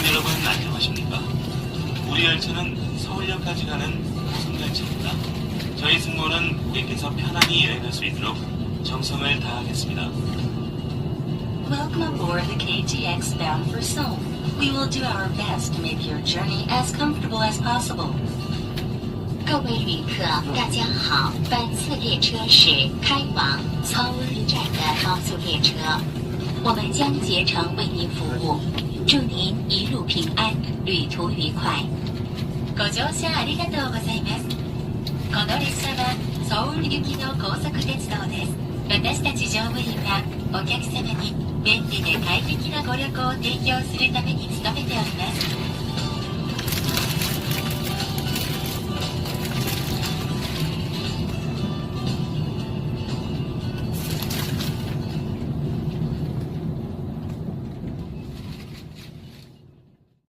승객 여러분 안녕하십니까? 우리 열차는 서울역까지 가는 고속열차입니다. 저희 승무원은 고객께서 편안히 여행할 수 있도록 정성을 다하겠습니다. Welcome aboard the KTX bound for Seoul. We will do our best to make your journey as comfortable as possible. 各位旅客，大家好，本次列车是开往曹尔站的高速列车，我们将竭诚为您服务， 祝您一路平安，旅途愉快。ご乗車ありがとうございます。この列車はソウル行きの高速鉄道です。私たち乗務員はお客様に便利で快適なご旅行を提供するために努。